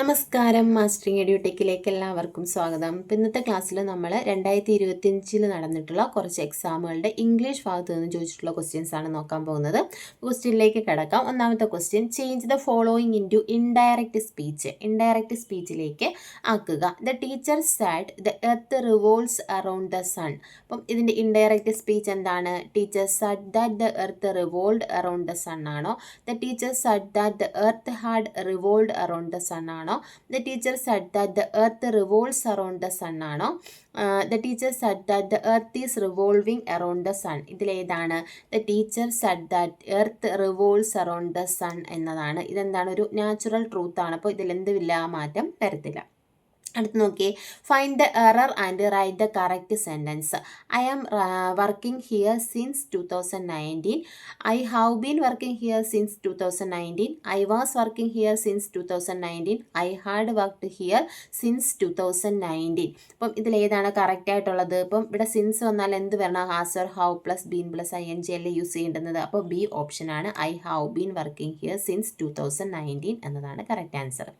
നമസ്കാരം മാസ്റ്ററിംഗ് എഡ്യൂടെക്കിലേക്ക് എല്ലാവർക്കും സ്വാഗതം. ഇപ്പം ഇന്നത്തെ ക്ലാസ്സിൽ നമ്മൾ രണ്ടായിരത്തി ഇരുപത്തിയഞ്ചിൽ നടന്നിട്ടുള്ള കുറച്ച് എക്സാമുകളുടെ ഇംഗ്ലീഷ് ഭാഗത്ത് നിന്ന് ചോദിച്ചിട്ടുള്ള ക്വസ്റ്റ്യൻസ് ആണ് നോക്കാൻ പോകുന്നത്. ക്വസ്റ്റ്യനിലേക്ക് കിടക്കാം. ഒന്നാമത്തെ question change the following in to indirect speech indirect സ്പീച്ചിലേക്ക് ആക്കുക. The teacher sat the earth revolves around the sun അപ്പം ഇതിന്റെ ഇൻഡയറക്റ്റ് സ്പീച്ച് എന്താണ്? Teacher sat that the earth revolved around the sun ആണോ? The teacher sat that the earth had revolved around the sun ആണോ? The teacher said that the earth revolves around the sun ആണോ? The teacher said that the earth is revolving around the sun ഇതിലേതാണ് the teacher said that earth revolves around the sun എന്നതാണ്. ഇതെന്താണ്? ഒരു natural truth ആണ്. അപ്പോൾ ഇതിലെന്തുമില്ല? മാറ്റം വരത്തില്ല. അടുത്ത് നോക്കിയേ. Find the error and write the correct sentence I am working here since two thousand nineteen I have been working here since two thousand nineteen I was working here since two thousand nineteen I had worked here since two thousand nineteen അപ്പം ഇതിലേതാണ് correct ആയിട്ടുള്ളത്? ഇപ്പം ഇവിടെ since വന്നാൽ എന്ത് വരണം? Or how plus been plus I N G അല്ലേ use ചെയ്യേണ്ടുന്നത്. അപ്പോൾ ബി ഓപ്ഷനാണ് I have been working here since two thousand nineteen എന്നതാണ് കറക്റ്റ് ആൻസർ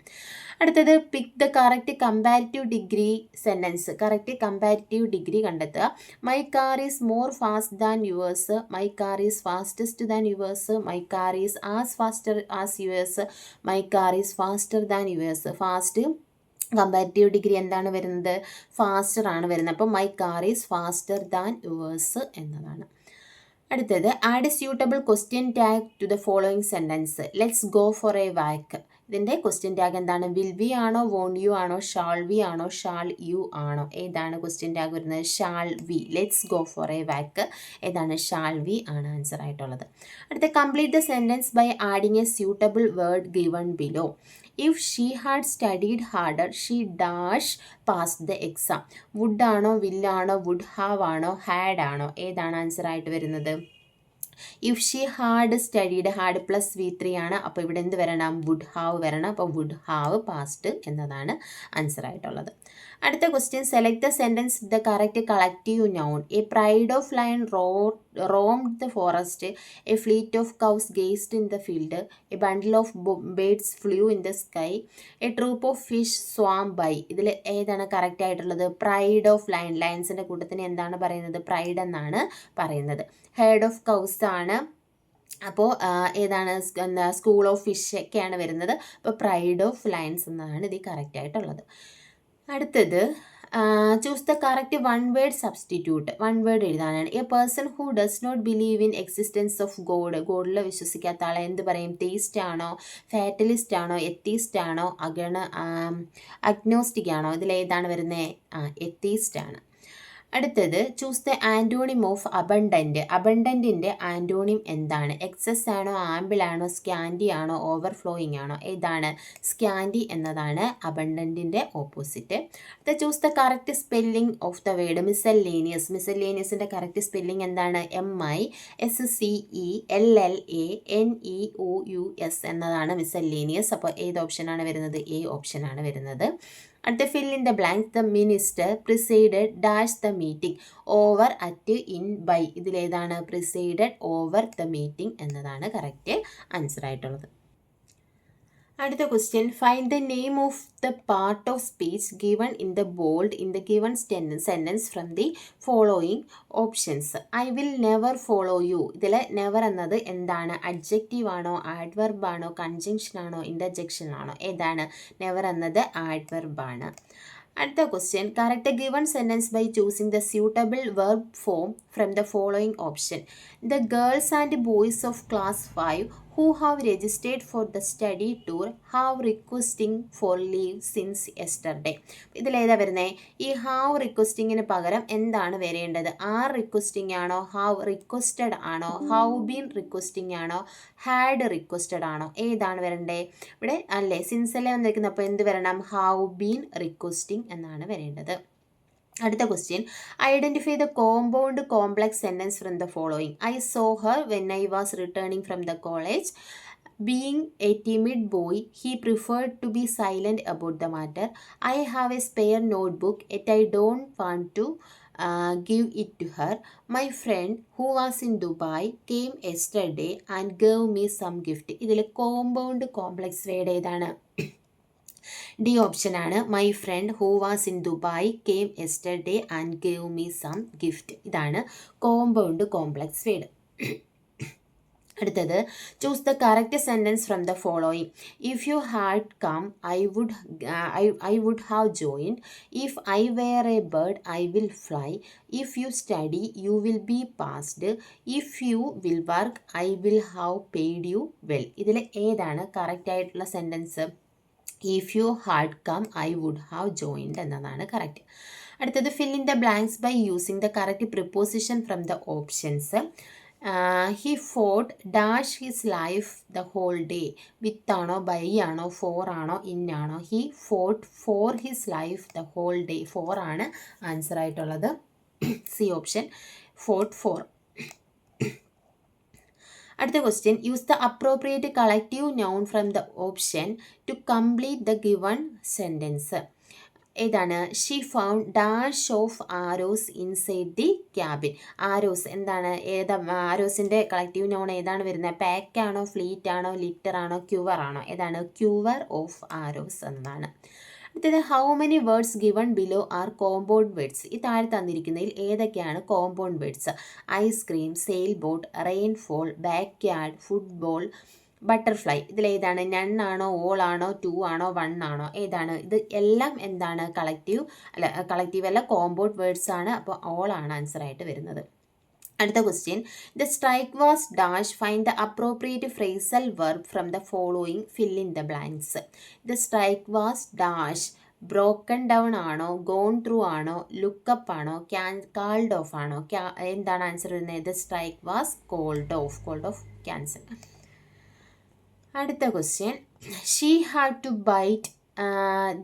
അടുത്തത് pick the correct comparative degree sentence correct comparative degree കണ്ടെത്തുക. My car is more fast than yours my car is fastest than yours my car is as faster as yours my car is faster than yours fast comparative degree എന്താണ് വരുന്നത്? Faster ആണ് വരുന്നത്. അപ്പോൾ my car is faster than yours എന്നതാണ്. അടുത്തത് add a suitable question tag to the following sentence let's go for a walk ഇതിന്റെ question tag എന്താണ്? Will we ആണോ? വോൺ യു ആണോ? ഷാൾ വി ആണോ? ഷാൾ യു ആണോ? ഏതാണ് ക്വസ്റ്റ്യൻ ടാഗ് വരുന്നത്? Shall we let's go for a walk ഏതാണ്? Shall we ആണ് ആൻസർ ആയിട്ടുള്ളത്. അടുത്ത complete the sentence by adding a suitable word given below if she had studied harder she dash pass the exam would ആണോ? വില്ലാണോ would have ആണോ? Had ആണോ? ഏതാണ് answer ആയിട്ട് വരുന്നത്? If she had studied had plus V three ആണ് അപ്പോൾ ഇവിടെ എന്ത് വരണം? വുഡ് ഹാവ് വരണം. അപ്പോൾ വുഡ് ഹാവ് പാസ്റ്റ് എന്നതാണ് ആൻസർ ആയിട്ടുള്ളത്. അടുത്ത question select the sentence the correct collective noun a pride of lion row roamed the forest a fleet of cows gazed in the field a bundle of birds flew in the sky a troop of fish swam by ഇതിൽ ഏതാണ് correct ആയിട്ടുള്ളത്? Pride of lion ലയൻസിന്റെ കൂട്ടത്തിന് എന്താണ് പറയുന്നത്? Pride എന്നാണ് പറയുന്നത്. Head of cows ആണ്. അപ്പോൾ ഏതാണ്? എന്താ? സ്കൂൾ ഓഫ് ഫിഷ് ഒക്കെയാണ് വരുന്നത്. അപ്പോൾ പ്രൈഡ് ഓഫ് ലൈൻസ് എന്നാണ് ഇത് കറക്റ്റ് ആയിട്ടുള്ളത്. അടുത്തത് choose the correct one word substitute one word എഴുതാനാണ്. A person who does not believe in existence of God ഗോഡിൽ വിശ്വസിക്കാത്ത ആളെ എന്ത് പറയും? തേസ്റ്റ് ആണോ? ഫാറ്റലിസ്റ്റ് ആണോ? എത്തീസ്റ്റ് ആണോ? അഗണ അഗ്നോസ്റ്റിക് ആണോ? ഇതിലേതാണ് വരുന്നത് എത്തീസ്റ്റ് ആണ്. അടുത്തത് choose the antonym of abundant അബണ്ടന്റിന്റെ antonym എന്താണ്? എക്സസ് ആണോ ആമ്പിൾ ആണോ സ്കാൻഡി ആണോ ഓവർഫ്ലോയിങ് ആണോ? ഏതാണ്? സ്കാൻഡി എന്നതാണ് അബണ്ടന്റിന്റെ ഓപ്പോസിറ്റ് അടുത്ത choose the correct spelling of the word miscellaneous മിസല്ലേനിയസിന്റെ correct spelling എന്താണ്? M I S C E L L A N E O U S എന്നതാണ് മിസല്ലേനിയസ് അപ്പോൾ ഏത് ഓപ്ഷനാണ് വരുന്നത്? എ ഓപ്ഷനാണ് വരുന്നത്. അടുത്ത fill in the blank the minister presided dash the meeting over at in by ഇതിലേതാണ് പ്രിസൈഡഡ് ഓവർ ദ മീറ്റിംഗ് എന്നതാണ് കറക്റ്റ് ആൻസർ ആയിട്ടുള്ളത്. അടുത്ത question find the name of the part of speech given in the bold in the given sentence from the following options I will never follow you ഇതിൽ never എന്നത് എന്താണ്? Adjective ആണോ? Adverb ആണോ? Conjunction ആണോ? Interjection ആണോ? ഏതാണ്? Never എന്നത് adverb ആണ്. അടുത്ത question correct given sentence by choosing the suitable verb form from the following option the girls and boys of class five who have registered for the study tour have requesting for leave since yesterday. ഇതിലേതാ വരുന്നത് ഈ have റിക്വസ്റ്റിങ്ങിന് പകരം എന്താണ് വരേണ്ടത്? Are requesting ആണോ? Have requested ആണോ? Have been requesting ആണോ? ഹാഡ് റിക്വസ്റ്റഡ് ആണോ? ഏതാണ് വരേണ്ടത് ഇവിടെ അല്ലേ സിൻസ് അല്ലേ വന്നിരിക്കുന്നത്. അപ്പോൾ എന്ത് വരണം? ഹൗ ബീൻ റിക്വസ്റ്റിംഗ് എന്നാണ് വരേണ്ടത്. അടുത്ത question identify the compound complex sentence from the following I saw her when I was returning from the college being a timid boy he preferred to be silent about the matter I have a spare notebook yet I don't want to give it to her my friend who was in Dubai came yesterday and gave me some gift ഇതിൽ compound complex വേടേതാണ് D ഓപ്ഷനാണ് my friend who was in Dubai came yesterday and gave me some gift ഇതാണ് compound complex word അടുത്തത് choose the correct sentence from the following if you had come I would I would have joined if I were a bird I will fly if you study you will be passed if you will work I will have paid you well ഇതിൽ ഏതാണ് correct ആയിട്ടുള്ള sentence if you had come I would have joined എന്നതാണ് correct അടുത്തത് fill in the blanks by using the correct preposition from the options he fought dash his life the whole day with ആണോ by ആണോ for ആണോ in ആണോ he fought for his life the whole day for ആണ് answer ആയിട്ടുള്ളത്. C option fought for അടുത്ത question use the appropriate collective noun from the option to complete the given sentence ഏതാണ്? She found dash of arrows inside the cabin arrows എന്താണ്? ഏതാ ആരോസിന്റെ collective noun ഏതാണ് വരുന്നത്? Pack ആണോ fleet ആണോ litre ആണോ cure ആണോ? ഏതാണ്? ക്യൂവർ ഓഫ് ആരോസ് എന്നതാണ് അടുത്തത് how many words given below are compound words ഈ താഴെ തന്നിരിക്കുന്നതിൽ ഏതൊക്കെയാണ് compound words ice cream sailboat rainfall backyard football butterfly ഇതിലേതാണ് നൺ ആണോ ഓൾ ആണോ ടു ആണോ വൺ ആണോ? ഏതാണ്? ഇത് എല്ലാം എന്താണ്? കളക്റ്റീവ് അല്ല കളക്റ്റീവ് അല്ല കോമ്പൗണ്ട് വേർഡ്സ് ആണ്. അപ്പോൾ ഓൾ ആണ് ആൻസർ ആയിട്ട് വരുന്നത്. അടുത്ത question the strike was dash find the appropriate phrasal verb from the following fill in the blanks the strike was dash broken down ആണോ? ഗോൺ ത്രൂ ആണോ? ലുക്കപ്പ് ആണോ? ക്യാൻ കാൾഡ് ഓഫ് ആണോ? എന്താണ് answer വരുന്നത്? The strike was called off called off cancel അടുത്ത question she had to bite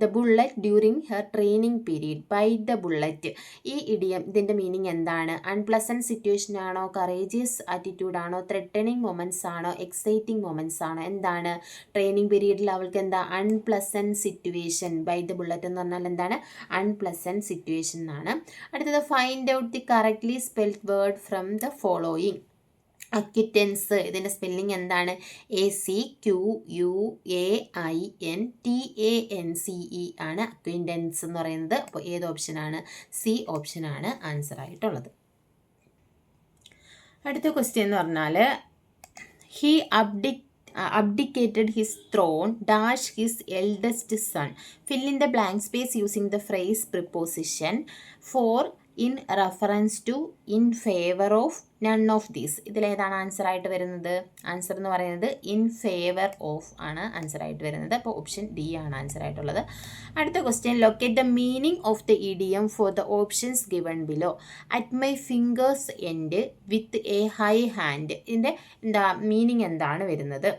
the bullet during her training period bite the bullet ഈ idiom ഇതിന്റെ meaning എന്താണ്? Unpleasant situation ആണോ? Courageous attitude ആണോ? Threatening moments ആണോ? Exciting moments ആണോ? എന്താണ്? Training പീരീഡിൽ അവൾക്ക് എന്താ? Unpleasant situation by the bullet എന്ന് പറഞ്ഞാൽ എന്താണ്? അൺപ്ലസന്റ് സിറ്റുവേഷൻ എന്നാണ്. അടുത്തത് find out the correctly spelled word from the following acquaintance ഇതിന്റെ സ്പെല്ലിംഗ് എന്താണ്? A C Q U A I N T A N C E ആണ് അക്വിന്റൻസ് എന്ന് പറയുന്നത്. അപ്പോൾ ഏത് ഓപ്ഷനാണ് സി ഓപ്ഷനാണ് ആൻസർ ആയിട്ടുള്ളത്. അടുത്ത ക്വസ്റ്റ്യൻ എന്ന് പറഞ്ഞാൽ he abdic abdicated his throne dash his eldest son fill in the blank space using the phrase preposition for in reference to in favour of none of these. ഇതിലേതാണ് answer ആയിട്ട് വരുന്നത്. Answer എന്ന് പറയുന്നത് in favour of ആണ് answer ആയിട്ട് വരുന്നത്. അപ്പോൾ option D ആണ് ആൻസർ ആയിട്ടുള്ളത്. അടുത്ത question locate the meaning of the idiom for the options given below at my fingers end with a high hand ഇതിന്റെ എന്താ മീനിങ് എന്താണ് വരുന്നത്?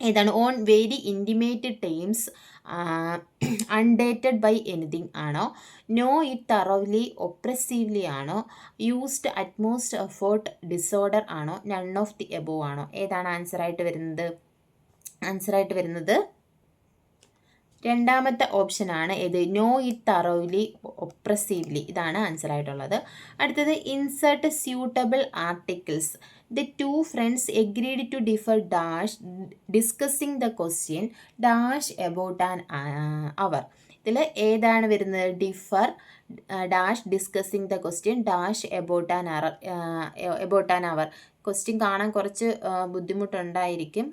ഏതാണ്? On very intimate times undaunted by anything ആണോ? No it thoroughly oppressively ആണോ? Used utmost effort disorder ആണോ? None of the above ആണോ? ഏതാണ് ആൻസർ ആയിട്ട് വരുന്നത്? ആൻസർ ആയിട്ട് വരുന്നത് രണ്ടാമത്തെ ഓപ്ഷൻ ആണ് ഏത് നോ ഇറ്റ് തറോലി ഒപ്രസീവ്ലി ഇതാണ് ആൻസർ ആയിട്ടുള്ളത്. അടുത്തത് insert suitable articles the two friends agreed to differ dash discussing the question dash about an hour ഇതിൽ ഏതാണ് വരുന്നത്? Differ dash discussing the question dash about an hour about an hour question കാണാൻ കുറച്ച് ബുദ്ധിമുട്ടുണ്ടായിരിക്കും.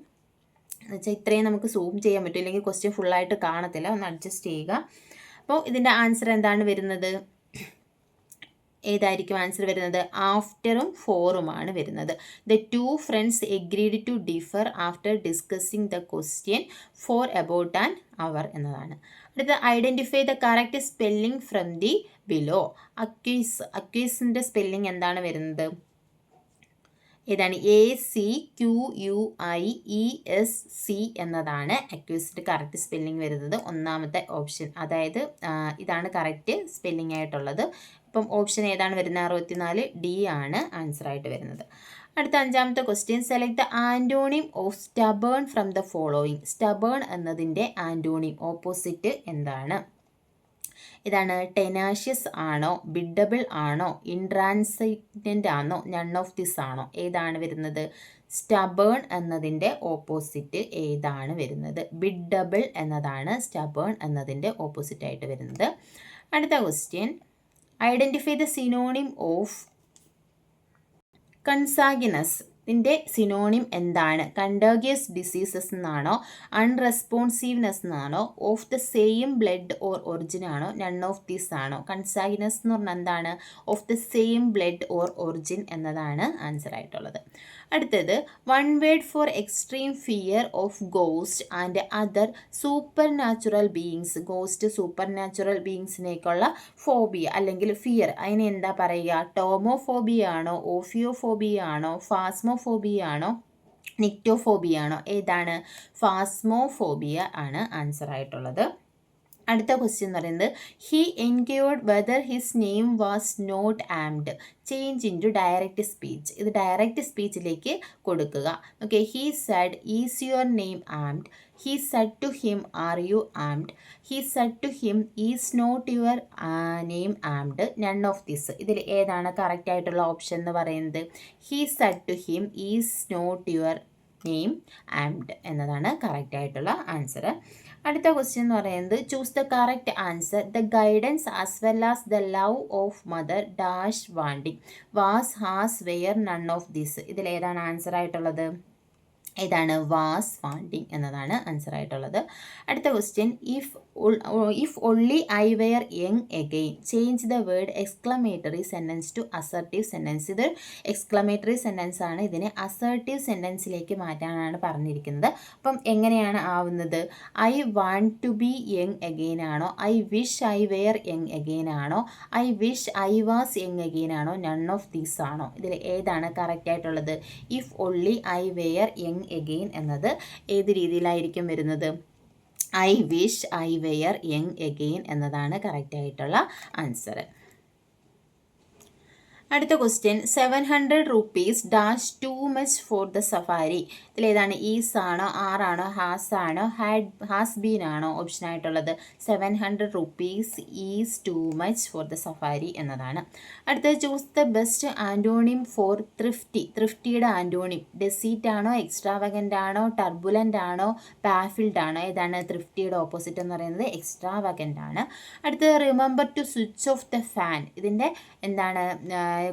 എന്നുവെച്ചാൽ ഇത്രയും നമുക്ക് സൂം ചെയ്യാൻ പറ്റും. ഇല്ലെങ്കിൽ ക്വസ്റ്റ്യൻ ഫുള്ളായിട്ട് കാണത്തില്ല. ഒന്ന് അഡ്ജസ്റ്റ് ചെയ്യുക. അപ്പോൾ ഇതിന്റെ ആൻസർ എന്താണ് വരുന്നത്? ഏതായിരിക്കും ആൻസർ വരുന്നത്? ആഫ്റ്ററും ഫോറുമാണ് വരുന്നത്. The two friends agreed to differ after discussing the question for about an hour എന്നതാണ്. അടുത്ത identify the correct spelling from the below acquiesce അക്വീസിന്റെ spelling എന്താണ് വരുന്നത്? ഏതാണ്? A C Q U I E S C എന്നതാണ് acquiesced correct spelling വരുന്നത്. ഒന്നാമത്തെ option അതായത് ഇതാണ് കറക്റ്റ് സ്പെല്ലിംഗ് ആയിട്ടുള്ളത്. ഇപ്പം ഓപ്ഷൻ ഏതാണ് വരുന്നത്? അറുപത്തിനാല് ഡി ആണ് ആൻസർ ആയിട്ട് വരുന്നത്. അടുത്ത അഞ്ചാമത്തെ question select the antonym of stubborn from the following stubborn എന്നതിന്റെ ആന്റോണിം ഓപ്പോസിറ്റ് എന്താണ്? ഇതാണ് ടെനാഷ്യസ് ആണോ ബിഡബിൾ ആണോ ഇൻട്രാൻസൈറ്റന്റ് ആണോ നൺ ഓഫ് ദിസ് ആണോ? ഏതാണ് വരുന്നത്? സ്റ്റബേൺ എന്നതിന്റെ ഓപ്പോസിറ്റ് ഏതാണ് വരുന്നത്? ബിഡബിൾ എന്നതാണ് സ്റ്റബേൺ എന്നതിന്റെ ഓപ്പോസിറ്റ് ആയിട്ട് വരുന്നത്. അടുത്ത question identify the synonym of consanguineous ഇതിന്റെ സിനോണിം എന്താണ്? കണ്ടേഗിയസ് ഡിസീസസ് എന്നാണോ അൺറെസ്പോൺസീവ്നെസ് എന്നാണോ of the same blood or origin ആണോ? നൺ ഓഫ് ദീസ് ആണോ? കൺസാഗിനസ് എന്ന് പറഞ്ഞാൽ എന്താണ്? Of the same blood or origin എന്നതാണ് ആൻസർ ആയിട്ടുള്ളത്. അടുത്തത് one word for extreme fear of ghost and other supernatural beings ghost supernatural ബീയിങ്സിനേക്കുള്ള phobia അല്ലെങ്കിൽ fear അതിനെ എന്താ പറയുക? ടോമോഫോബിയ ആണോ? ഓഫിയോഫോബിയ ആണോ? ഫാസ്മോഫോബിയ ആണോ നിക്റ്റോഫോബിയാണോ? ഏതാണ്? ഫാസ്മോഫോബിയ ആണ് ആൻസർ ആയിട്ടുള്ളത്. അടുത്ത ക്വസ്റ്റ്യൻ എന്ന് പറയുന്നത് he enquired whether his name was not Ahmed change in to direct speech ഇത് ഡയറക്റ്റ് സ്പീച്ചിലേക്ക് കൊടുക്കുക. Okay he said is your name Ahmed he said to him are you Ahmed he said to him is not your name Ahmed none of this ഇതിൽ ഏതാണ് correct ആയിട്ടുള്ള option എന്ന് പറയുന്നത്? He said to him is not your name Ahmed എന്നതാണ് correct ആയിട്ടുള്ള answer അടുത്ത question എന്ന് പറയുന്നത് choose the correct answer the guidance as well as the love of mother dash wanted was has were none of this ഇതിൽ ഏതാണ് answer ആയിട്ടുള്ളത്? ഇതാണ് was wanting എന്നതാണ് ആൻസർ ആയിട്ടുള്ളത്. അടുത്ത question if if only I were young again change the word exclamatory sentence to assertive sentence ഇത് exclamatory sentence ആണ്. ഇതിനെ അസർട്ടീവ് സെന്റൻസിലേക്ക് മാറ്റാനാണ് പറഞ്ഞിരിക്കുന്നത്. അപ്പം എങ്ങനെയാണ് ആവുന്നത്? I want to be young again ആണോ? I wish I were young again ആണോ? I wish I was young again ആണോ? നൺ ഓഫ് ദീസ് ആണോ? ഇതിൽ ഏതാണ് കറക്റ്റ് ആയിട്ടുള്ളത്? If only I were young again എന്നത് ഏത് രീതിയിലായിരിക്കും വരുന്നത്? I wish I were young again എന്നതാണ് കറക്റ്റ് ആയിട്ടുള്ള ആൻസർ അടുത്ത question seven hundred rupees dash too much for the safari ഇതിലേതാണ് ഈസ് ആണോ ആറാണോ ഹാസ് ആണോ ഹാഡ് ഹാസ് ബീൻ ആണോ ഓപ്ഷൻ ആയിട്ടുള്ളത്. Seven hundred rupees is too much for the safari എന്നതാണ്. അടുത്തത് choose the best antonym for thrifty ത്രിഫ്റ്റിയുടെ antonym deceit ആണോ extravagant ആണോ ടർബുലന്റ് ആണോ പാഫിൽഡ് ആണോ ഏതാണ് ത്രിഫ്റ്റിയുടെ ഓപ്പോസിറ്റ് എന്ന് പറയുന്നത് എക്സ്ട്രാവഗന്റ് ആണ്. അടുത്തത് remember to switch off the fan ഇതിന്റെ എന്താണ്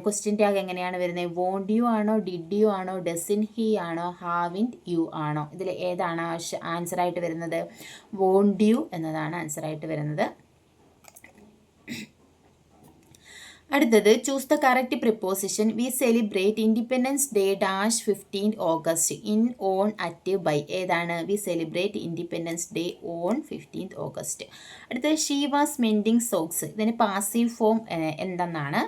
ക്വസ്റ്റ്യൻ ടാഗ് എങ്ങനെയാണ് വരുന്നത്? വോണ്ട് യു ആണോ ഡിഡ് യു ആണോ ഡസിൻ ഹി ആണോ ഹാവിൻ യു ആണോ? ഇതിൽ ഏതാണ് ആൻസർ ആയിട്ട് വരുന്നത്? വോണ്ട് യു എന്നതാണ് ആൻസർ ആയിട്ട് വരുന്നത്. അടുത്തത് choose the correct preposition we celebrate Independence Day dash fifteen August in on at by ഏതാണ്? We celebrate Independence Day on fifteenth August അടുത്തത് ഷീ വാസ് മെൻഡിങ് സോക്സ് ഇതിന് passive form എന്തെന്നാണ്?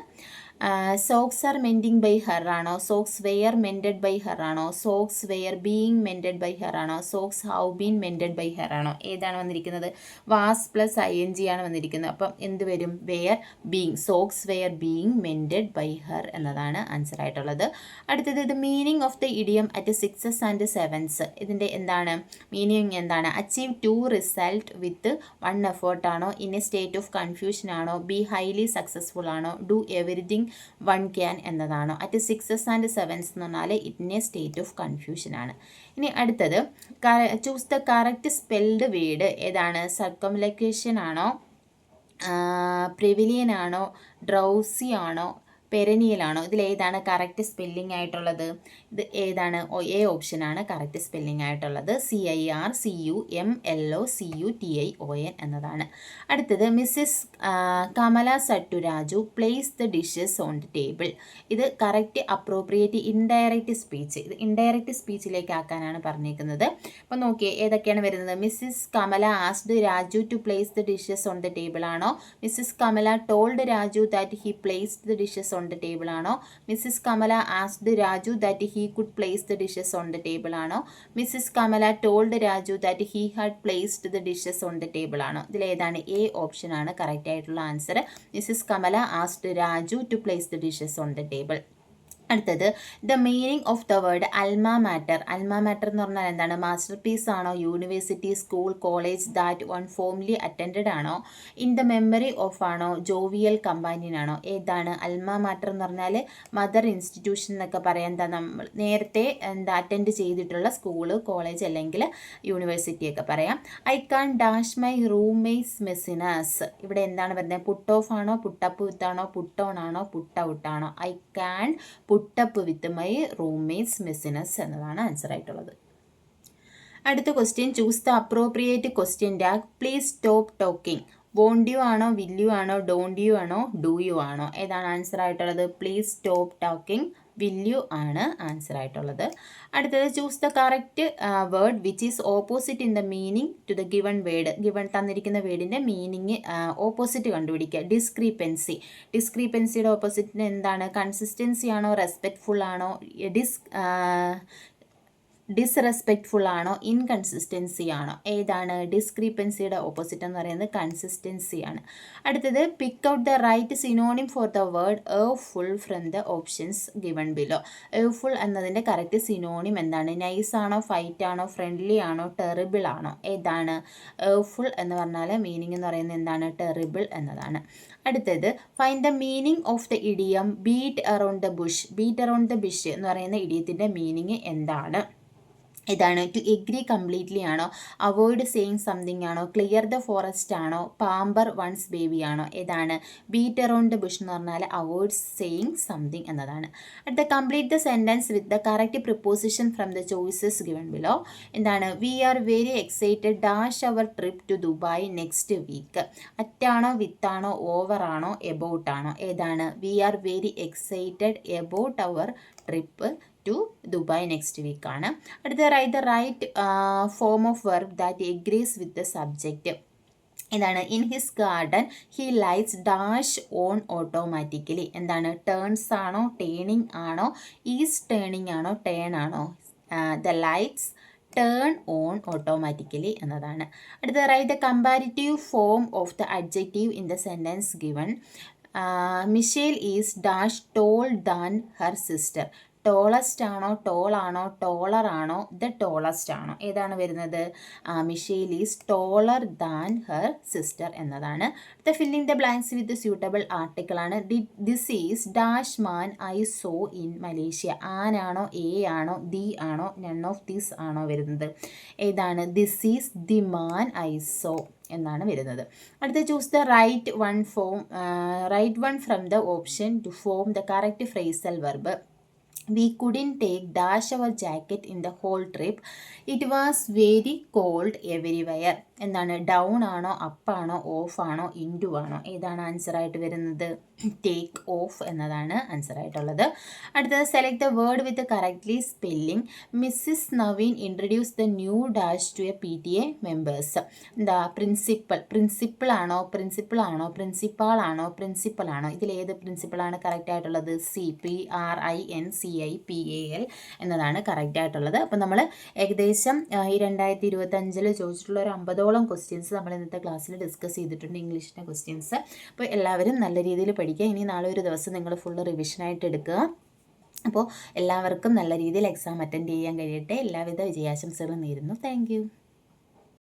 Socks are mending by her ആണോ? Socks were mended by her ആണോ? Socks were being mended by her ആണോ? Socks have been mended by her ആണോ? ഏതാണ് വന്നിരിക്കുന്നത്? Was plus I N G ആണ് വന്നിരിക്കുന്നത്. അപ്പം എന്ത് വരും? Were being socks were being mended by her എന്നതാണ് ആൻസർ ആയിട്ടുള്ളത്. അടുത്തത് ഇത് meaning of the idiom at sixes and sevens ഇതിന്റെ എന്താണ്? മീനിങ് എന്താണ്? Achieve to result with one effort ആണോ? In a state of confusion ആണോ? ബി ഹൈലി സക്സസ്ഫുൾ ആണോ? ഡു എവറിഥിങ് വൺ ക്യാൻ എന്നതാണോ. അറ്റ് സിക്സസ് ആൻഡ് സെവൻസ് എന്ന് പറഞ്ഞാൽ ഇറ്റിന്റെ സ്റ്റേറ്റ് ഓഫ് കൺഫ്യൂഷൻ ആണ്. ഇനി അടുത്തത് choose the correct spelled word ഏതാണ്? സർക്കംലക്കേഷൻ ആണോ? പ്രിവിലിയൻ ആണോ? ഡ്രൗസി ആണോ? പെരനിയലാണോ? ഇതിൽ ഏതാണ് കറക്റ്റ് സ്പെല്ലിംഗ് ആയിട്ടുള്ളത്. ഇത് ഏതാണ്? എ ഓപ്ഷനാണ് കറക്റ്റ് സ്പെല്ലിംഗ് ആയിട്ടുള്ളത്. C I R C U M L O C U T I O N എന്നതാണ്. അടുത്തത് Mrs Kamala സട്ടുരാജു place the dishes on the table ഇത് കറക്റ്റ് അപ്രോപ്രിയേറ്റ് ഇൻഡയറക്റ്റ് സ്പീച്ച് ഇത് ഇൻഡയറക്റ്റ് സ്പീച്ചിലേക്ക് ആക്കാനാണ് പറഞ്ഞേക്കുന്നത്. അപ്പോൾ നോക്കിയേ ഏതൊക്കെയാണ് വരുന്നത്? Mrs Kamala asked Raju to place the dishes on the table ആണോ? Mrs Kamala told Raju that he place the dishes on the table ആണോ? Mrs Kamala asked Raju that he could place the dishes on the table ആണോ? Mrs Kamala told Raju that he had placed the dishes on the table ആണോ? ഇതിൽ ഏതാണ് A option ആണ്? Correct ആയിട്ടുള്ള answer Mrs Kamala asked Raju to place the dishes on the table അടുത്തത് the meaning of the word alma mater alma mater എന്ന് പറഞ്ഞാൽ എന്താണ്? Master piece ആണോ? University school college that one formerly attend ആണോ? In the memory of ആണോ? Jovial companion ആണോ? ഏതാണ്? അൽമ mater എന്ന് പറഞ്ഞാൽ മദർ ഇൻസ്റ്റിറ്റ്യൂഷൻ എന്നൊക്കെ പറയാൻ എന്താ നമ്മൾ നേരത്തെ എന്താ അറ്റൻഡ് ചെയ്തിട്ടുള്ള സ്കൂൾ കോളേജ് അല്ലെങ്കിൽ യൂണിവേഴ്സിറ്റി ഒക്കെ പറയാം. I can't dash my roommates business ഇവിടെ എന്താണ് പറയുന്നത് പുട്ട് ഓഫ് ആണോ? പുട്ടപ്പ് വിത്താണോ പുട്ടോൺ ആണോ? പുട്ട് ഔട്ട് ആണോ? I can't put up with my roommates business എന്നതാണ് ആൻസർ ആയിട്ടുള്ളത്. അടുത്ത question choose the appropriate question tag please stop talking won't you ആണോ വില്യു ആണോ ഡോണ്ട് യു ആണോ ഡു യു ആണോ? ഏതാണ് ആൻസർ ആയിട്ടുള്ളത്? Please stop talking will you ആണ് ആൻസർ ആയിട്ടുള്ളത്. അടുത്തത് choose the correct word which is opposite in the meaning to the given word given തന്നിരിക്കുന്ന വേർഡിന്റെ മീനിങ് ഓപ്പോസിറ്റ് കണ്ടുപിടിക്കുക. ഡിസ്ക്രീപ്പൻസി ഡിസ്ക്രീപ്പൻസിയുടെ ഓപ്പോസിറ്റിന് എന്താണ്? കൺസിസ്റ്റൻസി ആണോ? റെസ്പെക്ട്ഫുൾ ആണോ? ഡിസ് ഡിസ്റെസ്പെക്റ്റ്ഫുൾ ആണോ ഇൻകൺസിസ്റ്റൻസി ആണോ ഏതാണ് ഡിസ്ക്രീപ്പൻസിയുടെ ഓപ്പോസിറ്റ് എന്ന് പറയുന്നത് കൺസിസ്റ്റൻസി ആണ്. അടുത്തത് pick out the right synonym for the word awful from the options given below awful എന്നതിന്റെ കറക്റ്റ് സിനോണിം എന്താണ്? നൈസ് ആണോ ഫൈറ്റ് ആണോ ഫ്രണ്ട്ലി ആണോ ടെറിബിൾ ആണോ ഏതാണ്? എ ഫുൾ എന്ന് പറഞ്ഞാൽ മീനിങ് എന്ന് പറയുന്നത് എന്താണ്? ടെറിബിൾ എന്നതാണ്. അടുത്തത് find the meaning of the idiom beat around the bush beat around the bush എന്ന് പറയുന്ന ഇഡിയത്തിന്റെ മീനിങ് എന്താണ്? ഇതാണ്. ടു എഗ്രി കംപ്ലീറ്റ്ലി ആണോ? അവോയ്ഡ് സെയിങ് സംതിങ് ആണോ? ക്ലിയർ ദ ഫോറസ്റ്റ് ആണോ? പാമ്പർ വൺസ് ബേബി ആണോ? ഏതാണ് ബീറ്റ് അറൗണ്ട് ബുഷ് എന്ന് പറഞ്ഞാൽ അവോയ്ഡ് സെയിങ് സംതിങ് എന്നതാണ്. അടുത്ത complete the sentence with the correct preposition from the choices given below എന്താണ്? We are very excited dash our trip to Dubai next week അറ്റാണോ? വിത്താണോ? Over ആണോ? About ആണോ? ഏതാണ്? We are very excited about our trip to Dubai next വീക്കാണ് അടുത്ത write the right form of verb that agrees with the subject ഇതാണ് in his garden he lights dash on automatically എന്താണ്? Turns ആണോ? Turning ആണോ? Is turning ആണോ? Turn ആണോ? The lights turn on automatically എന്നതാണ്. അടുത്ത write the comparative form of the adjective in the sentence given Michelle is dash tall than her sister tallest ആണോ tall ആണോ taller ആണോ? The tallest ആണോ? ഏതാണ് വരുന്നത്? Michelle is taller than her sister എന്നതാണ്. The filling the blanks with suitable article ആണ്. This is dash man I saw in Malaysia ആനാണോ a ആണോ the ആണോ നൺ ഓഫ് ദിസ് ആണോ വരുന്നത്? ഏതാണ്? This is the man I saw എന്നാണ് വരുന്നത്. അടുത്ത choose the right one from right one from the option to form the correct phrasal verb we couldn't take dash our jacket in the whole trip. It was very cold everywhere. എന്താണ്? Down ആണോ up ആണോ off ആണോ into ആണോ? ഏതാണ് answer ആയിട്ട് വരുന്നത്? Take off എന്നതാണ് answer ആയിട്ടുള്ളത്. അടുത്തത് select the word with correctly spelling Mrs Naveen introduce the new dash to a P T A members എന്താ? പ്രിൻസിപ്പൽ പ്രിൻസിപ്പൽ ആണോ ഇതിൽ ഏത് പ്രിൻസിപ്പൾ ആണ് കറക്റ്റ് ആയിട്ടുള്ളത്? C P R I N C I P A L എന്നതാണ് correct ആയിട്ടുള്ളത്. അപ്പോൾ നമ്മൾ ഏകദേശം ഈ രണ്ടായിരത്തി ഇരുപത്തഞ്ചിൽ ചോദിച്ചിട്ടുള്ള ഒരു അമ്പതോളം ക്വസ്റ്റ്യൻസ് നമ്മൾ ഇന്നത്തെ ക്ലാസ്സിൽ ഡിസ്കസ് ചെയ്തിട്ടുണ്ട് ഇംഗ്ലീഷിന്റെ ക്വസ്റ്റ്യൻസ് അപ്പോൾ എല്ലാവരും നല്ല രീതിയിൽ പഠിക്കുക. ഇനി നാളെ ഒരു ദിവസം നിങ്ങൾ ഫുള്ള് റിവിഷനായിട്ട് എടുക്കുക. അപ്പോൾ എല്ലാവർക്കും നല്ല രീതിയിൽ എക്സാം അറ്റൻഡ് ചെയ്യാൻ കഴിയട്ടെ. എല്ലാവിധ വിജയാശംസകളും നേരുന്നു. താങ്ക്